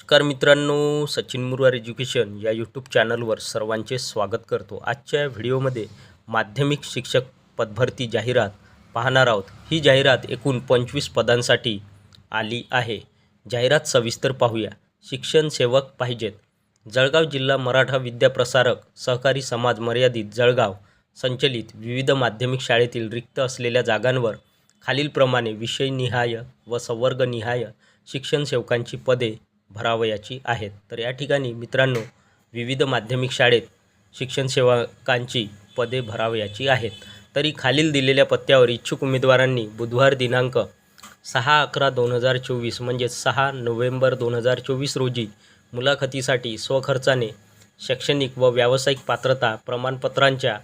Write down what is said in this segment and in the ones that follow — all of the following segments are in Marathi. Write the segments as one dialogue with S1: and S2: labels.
S1: नमस्कार मित्रांनो सचिन मुरवार एज्युकेशन या यूट्यूब चॅनलवर सर्वांचे स्वागत करतो. आजच्या व्हिडिओमध्ये माध्यमिक शिक्षक पदभरती जाहिरात पाहणार आहोत. ही जाहिरात एकूण पंचवीस पदांसाठी आली आहे. जाहिरात सविस्तर पाहूया. शिक्षण सेवक पाहिजेत. जळगाव जिल्हा मराठा विद्याप्रसारक सहकारी समाज मर्यादित जळगाव संचलित विविध माध्यमिक शाळेतील रिक्त असलेल्या जागांवर खालीलप्रमाणे विषयनिहाय व संवर्गनिहाय शिक्षण सेवकांची पदे भरावयाची आहेत. तर या ठिकाणी मित्रांनो विविध माध्यमिक शाळेत शिक्षण सेवकांची पदे भरावयाची आहेत. तरी खालील दिलेल्या पत्त्यावर इच्छुक उमेदवारांनी बुधवार दिनांक सहा अकरा दोन हजार चोवीस म्हणजेच सहा नोव्हेंबर दोन हजार चोवीस रोजी मुलाखतीसाठी स्वखर्चाने शैक्षणिक व व्यावसायिक पात्रता प्रमाणपत्रांच्या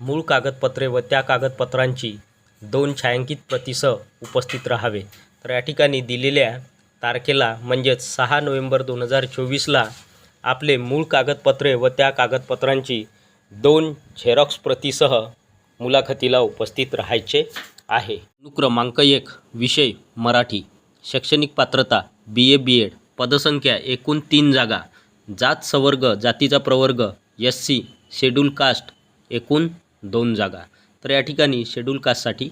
S1: मूळ कागदपत्रे व त्या कागदपत्रांची दोन छायांकित प्रतिसह उपस्थित राहावे. तर या ठिकाणी दिलेल्या तारखेला म्हणजेच सहा नोव्हेंबर दोन हजार चोवीसला आपले मूळ कागदपत्रे व त्या कागदपत्रांची दोन झेरॉक्स प्रतीसह मुलाखतीला उपस्थित राहायचे आहे. अनुक्रमांक एक विषय मराठी. शैक्षणिक पात्रता बी ए बी एड पदसंख्या एकूण तीन जागा. जात सवर्ग जातीचा प्रवर्ग एस सी शेड्यूल कास्ट एकूण दोन जागा. तर या ठिकाणी शेड्यूल कास्टसाठी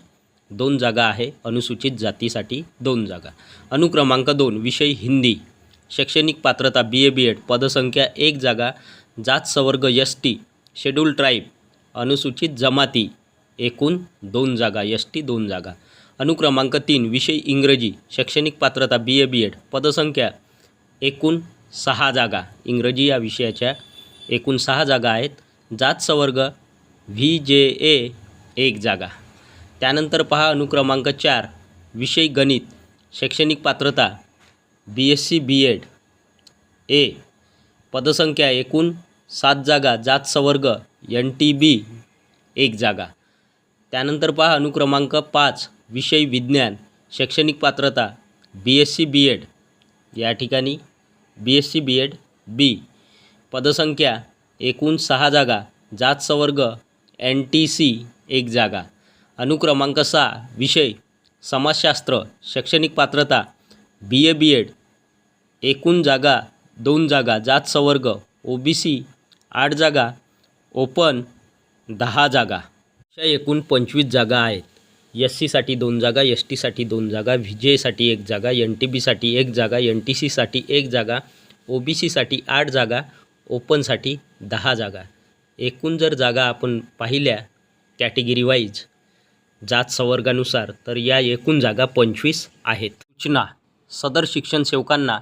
S1: दोन जागा आहे अनुसूचित जातीसाठी दोन जागा. अनुक्रमांक दोन विषय हिंदी. शैक्षणिक पात्रता बी ए बी एड पदसंख्या एक जागा जात सवर्ग एस टी शेड्यूल ट्राईब अनुसूचित जमाती एकूण दोन जागा एस टी दोन जागा. अनुक्रमांक तीन विषय इंग्रजी. शैक्षणिक पात्रता बी ए बी एड पदसंख्या एकूण सहा जागा. इंग्रजी या विषयाच्या एकूण सहा जागा आहेत. जात सवर्ग व्ही जे ए एक जागा. त्यानंतर पहा अनुक्रमांक चार विषय गणित शैक्षणिक पात्रता B S C B Ed A पदसंख्या एकूण सात जागा जात सवर्ग एन टी बी एक जागा. त्यानंतर पहा अनुक्रमांक पाच विषय विज्ञान शैक्षणिक पात्रता B S C B Ed या ठिकाणी B S C B Ed B पदसंख्या एकूण सहा जागा जात सवर्ग एन टी सी एक जागा. अनुक्रमांक सहा विषय समाजशास्त्र शैक्षणिक पात्रता बी ए बी एड एकूण जागा दोन जागा जात सवर्ग ओ बी सी आठ जागा ओपन दहा जागा. अशा एकूण पंचवीस जागा आहेत. एस सीसाठी दोन जागा एस टीसाठी दोन जागा व्ही जेसाठी एक जागा एन टी बीसाठी एक जागा एन टी सीसाठी एक जागा ओ बी सीसाठी आठ जागा ओपनसाठी दहा जागा. एकूण जर जागा आपण पाहिल्या कॅटेगरी वाईज जात संवर्गानुसार तर या एकूण जागा पंचवीस आहेत. सूचना सदर शिक्षण सेवकांना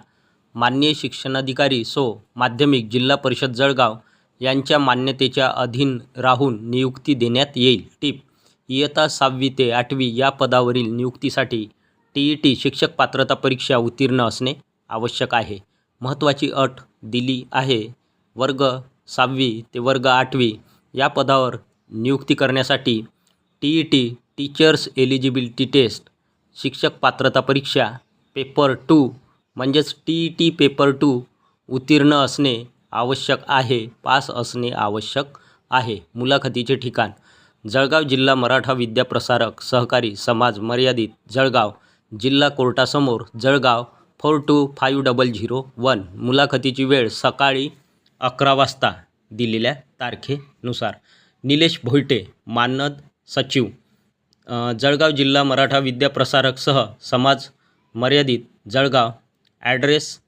S1: माननीय शिक्षणाधिकारी सो माध्यमिक जिल्हा परिषद जळगाव यांच्या मान्यतेच्या अधीन राहून नियुक्ती देण्यात येईल. टीप इयत्ता सहावी ते आठवी या पदावरील नियुक्तीसाठी टी ई टी शिक्षक पात्रता परीक्षा उत्तीर्ण असणे आवश्यक आहे. महत्त्वाची अट दिली आहे. वर्ग सहावी ते वर्ग आठवी या पदावर नियुक्ती करण्यासाठी T E T teachers eligibility test शिक्षक पात्रता परीक्षा पेपर टू म्हणजेच T E T paper two उत्तीर्ण असणे आवश्यक आहे पास असणे आवश्यक आहे. मुलाखतीचे ठिकाण जळगाव जिल्हा मराठा विद्याप्रसारक सहकारी समाज मर्यादित जळगाव जिल्हा कोर्टासमोर Jalgaon four two five double zero one. मुलाखतीची वेळ सकाळी अकरा वाजता. दिलेल्या तारखेनुसार. निलेश भोयटे मानद सचिव. जळगाव जिल्हा मराठा विद्याप्रसारकसह समाज मर्यादित Jalgaon address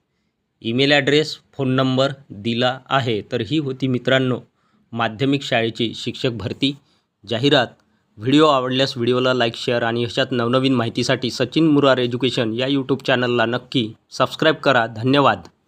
S1: email address phone number दिला आहे. तर ही होती मित्रांनो माध्यमिक शाळेची शिक्षक भरती जाहिरात. व्हिडिओ आवडल्यास व्हिडिओला लाईक शेअर आणि ह्याच्यात नवनवीन माहितीसाठी सचिन मुरार एज्युकेशन या यूट्यूब चॅनलला नक्की सबस्क्राईब करा. धन्यवाद.